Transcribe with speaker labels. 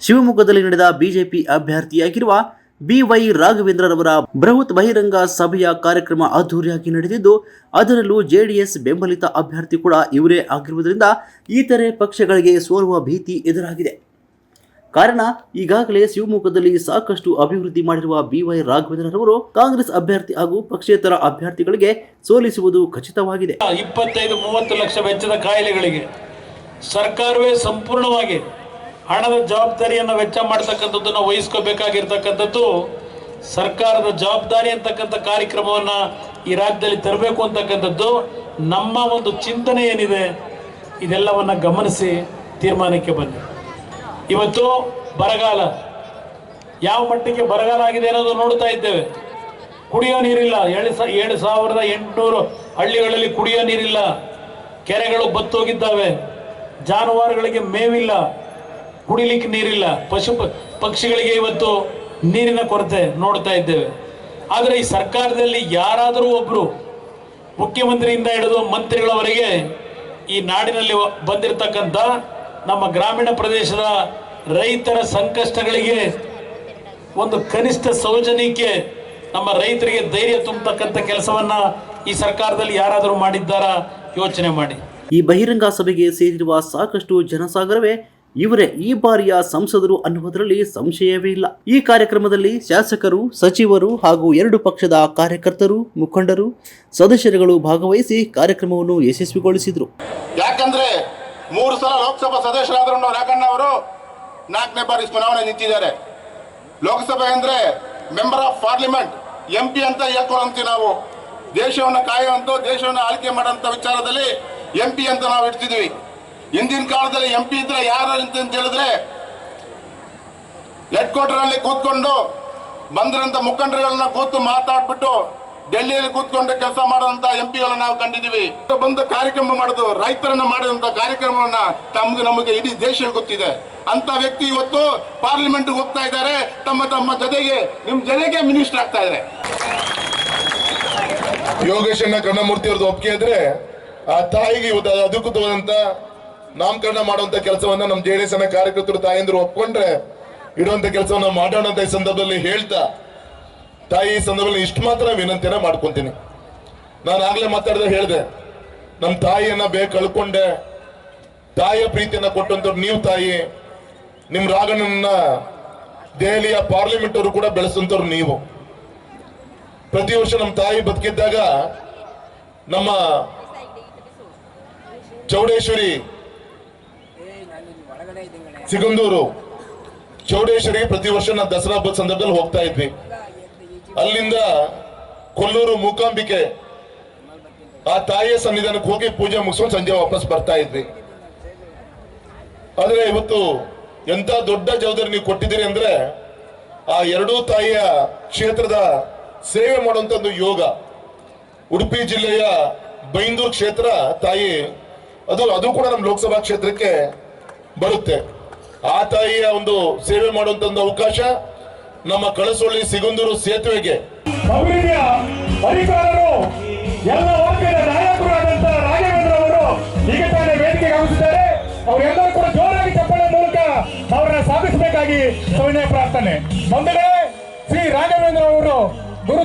Speaker 1: ಶಿವಮೊಗ್ಗದಲ್ಲಿ ನಡೆದ BJP ಅಭ್ಯರ್ಥಿಯಾಗಿರುವ B Y ರಾಘವೇಂದ್ರರವರ ಬೃಹತ್ ಬಹಿರಂಗ ಸಭೆಯ ಕಾರ್ಯಕ್ರಮ ಅದ್ದೂರಿಯಾಗಿ ನಡೆದಿದ್ದು, ಅದರಲ್ಲೂ ಜೆಡಿಎಸ್ ಬೆಂಬಲಿತ ಅಭ್ಯರ್ಥಿ ಕೂಡ ಇವರೇ ಆಗಿರುವುದರಿಂದ ಇತರೆ ಪಕ್ಷಗಳಿಗೆ ಸೋಲುವ ಭೀತಿ ಎದುರಾಗಿದೆ. ಕಾರಣ, ಈಗಾಗಲೇ ಶಿವಮೊಗ್ಗದಲ್ಲಿ ಸಾಕಷ್ಟು ಅಭಿವೃದ್ಧಿ ಮಾಡಿರುವ ಬಿವೈ ರಾಘವೇಂದ್ರರವರು ಕಾಂಗ್ರೆಸ್ ಅಭ್ಯರ್ಥಿ ಹಾಗೂ ಪಕ್ಷೇತರ ಅಭ್ಯರ್ಥಿಗಳಿಗೆ ಸೋಲಿಸುವುದು ಖಚಿತವಾಗಿದೆ.
Speaker 2: ಇಪ್ಪತ್ತೈದು, ಮೂವತ್ತು ಲಕ್ಷ ವೆಚ್ಚದ ಕಾಯಿಲೆಗಳಿಗೆ ಸರ್ಕಾರವೇ ಸಂಪೂರ್ಣವಾಗಿ ಹಣದ ಜವಾಬ್ದಾರಿಯನ್ನು ವೆಚ್ಚ ಮಾಡತಕ್ಕಂಥದ್ದನ್ನು ವಹಿಸ್ಕೋಬೇಕಾಗಿರ್ತಕ್ಕಂಥದ್ದು ಸರ್ಕಾರದ ಜವಾಬ್ದಾರಿ ಅಂತಕ್ಕಂಥ ಕಾರ್ಯಕ್ರಮವನ್ನು ಈ ರಾಜ್ಯದಲ್ಲಿ ತರಬೇಕು ಅಂತಕ್ಕಂಥದ್ದು ನಮ್ಮ ಒಂದು ಚಿಂತನೆ ಏನಿದೆ, ಇದೆಲ್ಲವನ್ನು ಗಮನಿಸಿ ತೀರ್ಮಾನಕ್ಕೆ ಬನ್ನಿ. ಇವತ್ತು ಬರಗಾಲ. ಯಾವ ಮಟ್ಟಕ್ಕೆ ಬರಗಾಲ ಆಗಿದೆ ಅನ್ನೋದು ನೋಡ್ತಾ ಇದ್ದೇವೆ. ಕುಡಿಯೋ ನೀರಿಲ್ಲ. ಏಳು ಸಾ, ಏಳು ಸಾವಿರದ ಎಂಟುನೂರು ಹಳ್ಳಿಗಳಲ್ಲಿ ಕುಡಿಯೋ ನೀರಿಲ್ಲ. ಕೆರೆಗಳು ಬತ್ತೋಗಿದ್ದಾವೆ. ಜಾನುವಾರುಗಳಿಗೆ ಮೇವಿಲ್ಲ. ಕುಡಿಲಿಕ್ಕೆ ನೀರಿಲ್ಲ. ಪಶು ಪಕ್ಷಿಗಳಿಗೆ ಇವತ್ತು ನೀರಿನ ಕೊರತೆ ನೋಡ್ತಾ ಇದ್ದೇವೆ. ಆದರೆ ಈ ಸರ್ಕಾರದಲ್ಲಿ ಯಾರಾದರೂ ಒಬ್ಬರು ಮುಖ್ಯಮಂತ್ರಿಯಿಂದ ಹಿಡಿದು ಮಂತ್ರಿಗಳವರೆಗೆ ಈ ನಾಡಿನಲ್ಲಿ ಬಂದಿರತಕ್ಕಂಥ ನಮ್ಮ ಗ್ರಾಮೀಣ ಪ್ರದೇಶದ ರೈತರ ಸಂಕಷ್ಟಗಳಿಗೆ ಒಂದು ಕನಿಷ್ಠ ಸೌಜನ್ಯಕ್ಕೆ ನಮ್ಮ ರೈತರಿಗೆ ಧೈರ್ಯ ತುಂಬತಕ್ಕಂಥ ಕೆಲಸವನ್ನ ಈ ಸರ್ಕಾರದಲ್ಲಿ ಯಾರಾದರೂ ಮಾಡಿದ್ದಾರಾ ಯೋಚನೆ ಮಾಡಿ.
Speaker 1: ಈ ಬಹಿರಂಗ ಸಭೆಗೆ ಸೇರಿರುವ ಸಾಕಷ್ಟು ಜನಸಾಗರವೇ ಇವರೇ ಈ ಬಾರಿಯ ಸಂಸದರು ಅನ್ನುವುದರಲ್ಲಿ ಸಂಶಯವೇ ಇಲ್ಲ. ಈ ಕಾರ್ಯಕ್ರಮದಲ್ಲಿ ಶಾಸಕರು ಸಚಿವರು ಹಾಗೂ ಎರಡು ಪಕ್ಷದ ಕಾರ್ಯಕರ್ತರು ಮುಖಂಡರು ಸದಸ್ಯರುಗಳು ಭಾಗವಹಿಸಿ ಕಾರ್ಯಕ್ರಮವನ್ನು ಯಶಸ್ವಿಗೊಳಿಸಿದರು.
Speaker 3: ಯಾಕಂದ್ರೆ ಮೂರು ಸಲ ಲೋಕಸಭಾ ಸದಸ್ಯರಾದ್ರು ರಾಕಣ್ಣ ಅವರು ನಾಲ್ಕನೇ ಬಾರಿ ಚುನಾವಣೆ ನಿಂತಿದ್ದಾರೆ. ಲೋಕಸಭೆ ಅಂದ್ರೆ member of parliament M P ಅಂತ ಹೇಳ್ಕೊಳಂತೀವಿ ನಾವು. ದೇಶವನ್ನು ಕಾಯುವಂತ, ದೇಶವನ್ನು ಆಳ್ಕೆ ಮಾಡುವಂತ ವಿಚಾರದಲ್ಲಿ ಎಂ ಪಿ ಅಂತ ನಾವು ಇಡ್ತಿದ್ವಿ ಹಿಂದಿನ ಕಾಲದಲ್ಲಿ ಎಂ ಪಿ ಇದ್ರೆ ಯಾರು ಅಂತ ಹೇಳಿದ್ರೆ ಹೆಡ್ ಕ್ವಾರ್ಟರ್ ಅಲ್ಲಿ ಕೂತ್ಕೊಂಡು ಬಂದಿರಂತ ಮುಖಂಡರುಗಳನ್ನ ಕೂತು ಮಾತಾಡ್ಬಿಟ್ಟು ಡೆಲ್ಲಿಯಲ್ಲಿ ಕೂತ್ಕೊಂಡು ಕೆಲಸ ಮಾಡುವಂತ ಎಂ ಪಿ ನಾವು ಕಂಡಿದ್ದೀವಿ. ಬಂದು ಕಾರ್ಯಕ್ರಮ ಮಾಡುದು, ರೈತರನ್ನ ಮಾಡಿದಂತ ಕಾರ್ಯಕ್ರಮವನ್ನ ತಮ್ಗೆ ನಮಗೆ ಇಡೀ ದೇಶ ಗೊತ್ತಿದೆ. ಅಂತ ವ್ಯಕ್ತಿ ಇವತ್ತು ಪಾರ್ಲಿಮೆಂಟ್ ಹೋಗ್ತಾ ಇದ್ದಾರೆ. ತಮ್ಮ ತಮ್ಮ ಜೊತೆಗೆ, ನಿಮ್ ಜನಗೆ ಮಿನಿಸ್ಟರ್ ಆಗ್ತಾ ಇದ್ದಾರೆ.
Speaker 4: ಯೋಗೇಶಣ್ಣ ಕರ್ಣಮೂರ್ತಿ ಅವ್ರದ್ದು ಒಪ್ಪಿಗೆ ಇದ್ರೆ ಆ ತಾಯಿಗೆ ಇವತ್ತು ಅಧಿಕೃತವಾದಂತ ನಾಮಕರಣ ಮಾಡುವಂತ ಕೆಲಸವನ್ನ ನಮ್ಮ ಜೆ ಡಿ ಎಸ್ನ ಕಾರ್ಯಕರ್ತರು ತಾಯಂದ್ರು ಒಪ್ಕೊಂಡ್ರೆ ಇಡುವಂತ ಕೆಲಸವನ್ನ ಮಾಡೋಣ ಈ ಸಂದರ್ಭದಲ್ಲಿ ಹೇಳ್ತಾ ತಾಯಿ ಈ ಸಂದರ್ಭದಲ್ಲಿ ಇಷ್ಟು ಮಾತ್ರ ವಿನಂತಿಯನ್ನ ಮಾಡ್ಕೊಂತೀನಿ. ನಾನು ಆಗ್ಲೇ ಮಾತಾಡಿದ ಹೇಳಿದೆ ನಮ್ಮ ತಾಯಿಯನ್ನ ಬೇಗ ಕಳ್ಕೊಂಡೆ. ತಾಯಿಯ ಪ್ರೀತಿಯನ್ನ ಕೊಟ್ಟಂತವ್ರು ನೀವು ತಾಯಿ. ನಿಮ್ ರಾಗಣ್ಣನ ದೆಹಲಿಯ ಪಾರ್ಲಿಮೆಂಟ್ ಅವರು ಕೂಡ ಬೆಳೆಸಂತವ್ರು ನೀವು. ಪ್ರತಿ ವರ್ಷ ನಮ್ಮ ತಾಯಿ ಬದುಕಿದ್ದಾಗ ನಮ್ಮ ಚೌಡೇಶ್ವರಿ ಸಿಗಂದೂರು ಚೌಡೇಶ್ವರಿ ಪ್ರತಿ ವರ್ಷ ನಾವು ದಸರಾ ಹಬ್ಬದ ಸಂದರ್ಭದಲ್ಲಿ ಹೋಗ್ತಾ ಇದ್ವಿ. ಅಲ್ಲಿಂದ ಕೊಲ್ಲೂರು ಮೂಕಾಂಬಿಕೆ, ಆ ತಾಯಿಯ ಸನ್ನಿಧಾನಕ್ಕೆ ಹೋಗಿ ಪೂಜೆ ಮುಗಿಸ್ಕೊಂಡು ಸಂಜೆ ವಾಪಸ್ ಬರ್ತಾ ಇದ್ವಿ. ಆದ್ರೆ ಇವತ್ತು ಎಂತ ದೊಡ್ಡ ಜವಾಬ್ದಾರಿ ನೀವು ಕೊಟ್ಟಿದ್ದೀರಿ ಅಂದ್ರೆ, ಆ ಎರಡೂ ತಾಯಿಯ ಕ್ಷೇತ್ರದ ಸೇವೆ ಮಾಡುವಂತ ಒಂದು ಯೋಗ. ಉಡುಪಿ ಜಿಲ್ಲೆಯ ಬೈಂದೂರು ಕ್ಷೇತ್ರ ತಾಯಿ, ಅದು ಅದು ಕೂಡ ನಮ್ಮ ಲೋಕಸಭಾ ಕ್ಷೇತ್ರಕ್ಕೆ ಬರುತ್ತೆ. ಆ ತಾಯಿಯ ಒಂದು ಸೇವೆ ಮಾಡುವಂತ ಒಂದು ಅವಕಾಶ ನಮ್ಮ ಕಳಸೊಳ್ಳಿ ಸಿಗುಂದೂರು ಸೇತುವೆಗೆ.
Speaker 5: ಅಧಿಕಾರರು ಎಲ್ಲ ವರ್ಗದ ನಾಯಕರಾದಂತ ರಾಘವೇಂದ್ರ ಅವರು ಈಗ ತಾನೇ ವೇದಿಕೆಗೆ ಆಗುತ್ತಿದ್ದಾರೆ ಅವರೆಲ್ಲರೂ ಕೂಡ ಜೋರಾಗಿ ಚಪ್ಪಳೆ ಮೂಲಕ ಅವರನ್ನ ಸಾಧಿಸಬೇಕಾಗಿ ಸವಿನಯ ಪ್ರಾರ್ಥನೆ. ಬಂದರೆ ಶ್ರೀ ರಾಘವೇಂದ್ರ ಅವರು ಗುರು